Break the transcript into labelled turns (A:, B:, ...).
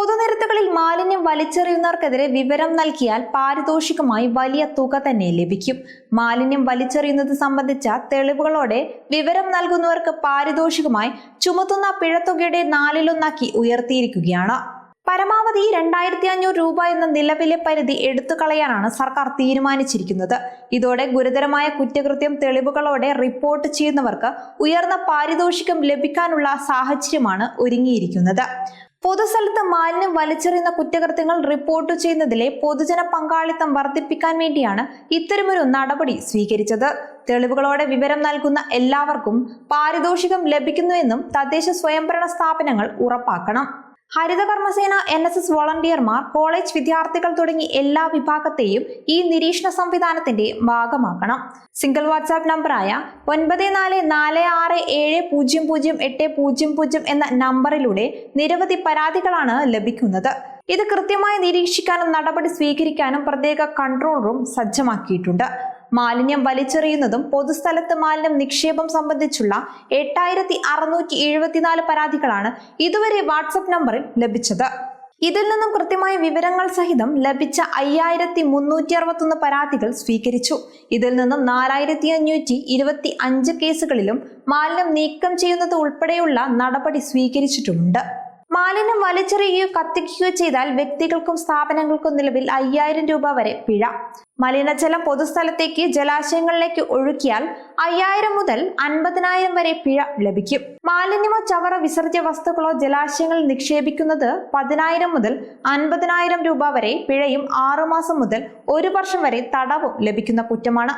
A: പൊതുനിരത്തുകളിൽ മാലിന്യം വലിച്ചെറിയുന്നവർക്കെതിരെ വിവരം നൽകിയാൽ പാരിതോഷികമായി വലിയ തുക തന്നെ ലഭിക്കും. മാലിന്യം വലിച്ചെറിയുന്നത് സംബന്ധിച്ച തെളിവുകളോടെ വിവരം നൽകുന്നവർക്ക് പാരിതോഷികമായി ചുമത്തുന്ന പിഴത്തുകയുടെ നാലിലൊന്നാക്കി ഉയർത്തിയിരിക്കുകയാണ്. പരമാവധി രണ്ടായിരത്തി അഞ്ഞൂറ് രൂപ എന്ന നിലവിലെ പരിധി എടുത്തു കളയാനാണ് സർക്കാർ തീരുമാനിച്ചിരിക്കുന്നത്. ഇതോടെ ഗുരുതരമായ കുറ്റകൃത്യം തെളിവുകളോടെ റിപ്പോർട്ട് ചെയ്യുന്നവർക്ക് ഉയർന്ന പാരിതോഷികം ലഭിക്കാനുള്ള സാഹചര്യമാണ് ഒരുങ്ങിയിരിക്കുന്നത്. പൊതുസ്ഥലത്ത് മാലിന്യം വലിച്ചെറിയുന്ന കുറ്റകൃത്യങ്ങൾ റിപ്പോർട്ട് ചെയ്യുന്നതിലെ പൊതുജന പങ്കാളിത്തം വർദ്ധിപ്പിക്കാൻ വേണ്ടിയാണ് ഇത്തരമൊരു നടപടി സ്വീകരിച്ചത്. തെളിവുകളോടെ വിവരം നൽകുന്ന എല്ലാവർക്കും പാരിതോഷികം ലഭിക്കുന്നുവെന്നും തദ്ദേശ സ്വയംഭരണ സ്ഥാപനങ്ങൾ ഉറപ്പാക്കണം. ഹരിതകർമ്മസേന എൻ എസ് എസ് വോളണ്ടിയർമാർ കോളേജ് വിദ്യാർത്ഥികൾ തുടങ്ങി എല്ലാ വിഭാഗത്തെയും ഈ നിരീക്ഷണ സംവിധാനത്തിന്റെ ഭാഗമാക്കണം. സിംഗിൾ വാട്സാപ്പ് നമ്പറായ ഒൻപത് നാല് നാല് ആറ് ഏഴ് പൂജ്യം പൂജ്യം എട്ട് പൂജ്യം പൂജ്യം എന്ന നമ്പറിലൂടെ നിരവധി പരാതികളാണ് ലഭിക്കുന്നത്. ഇത് കൃത്യമായി നിരീക്ഷിക്കാനും നടപടി സ്വീകരിക്കാനും പ്രത്യേക കൺട്രോൾ റൂം സജ്ജമാക്കിയിട്ടുണ്ട്. മാലിന്യം വലിച്ചെറിയുന്നതും പൊതുസ്ഥലത്ത് മാലിന്യം നിക്ഷേപം സംബന്ധിച്ചുള്ള എട്ടായിരത്തി അറുന്നൂറ്റി എഴുപത്തിനാല് പരാതികളാണ് ഇതുവരെ വാട്സപ്പ് നമ്പറിൽ ലഭിച്ചത്. ഇതിൽ നിന്നും കൃത്യമായ വിവരങ്ങൾ സഹിതം ലഭിച്ച അയ്യായിരത്തി മുന്നൂറ്റി അറുപത്തൊന്ന് പരാതികൾ സ്വീകരിച്ചു. ഇതിൽ നിന്നും നാലായിരത്തി അഞ്ഞൂറ്റി ഇരുപത്തി അഞ്ച് കേസുകളിലും മാലിന്യം നീക്കം ചെയ്യുന്നത് ഉൾപ്പെടെയുള്ള നടപടി സ്വീകരിച്ചിട്ടുണ്ട് മാലിന്യം വലിച്ചെറിയുകയോ കത്തിക്കുകയോ ചെയ്താൽ വ്യക്തികൾക്കും സ്ഥാപനങ്ങൾക്കും നിലവിൽ അയ്യായിരം രൂപ വരെ പിഴ. മലിനജലം പൊതുസ്ഥലത്തേക്ക് ജലാശയങ്ങളിലേക്ക് ഒഴുക്കിയാൽ അയ്യായിരം മുതൽ അൻപതിനായിരം വരെ പിഴ ലഭിക്കും. മാലിന്യമോ ചവറ വിസർജ്യ വസ്തുക്കളോ ജലാശയങ്ങളിൽ നിക്ഷേപിക്കുന്നത് പതിനായിരം മുതൽ അൻപതിനായിരം രൂപ വരെ പിഴയും ആറുമാസം മുതൽ ഒരു വർഷം വരെ തടവും ലഭിക്കുന്ന കുറ്റമാണ്.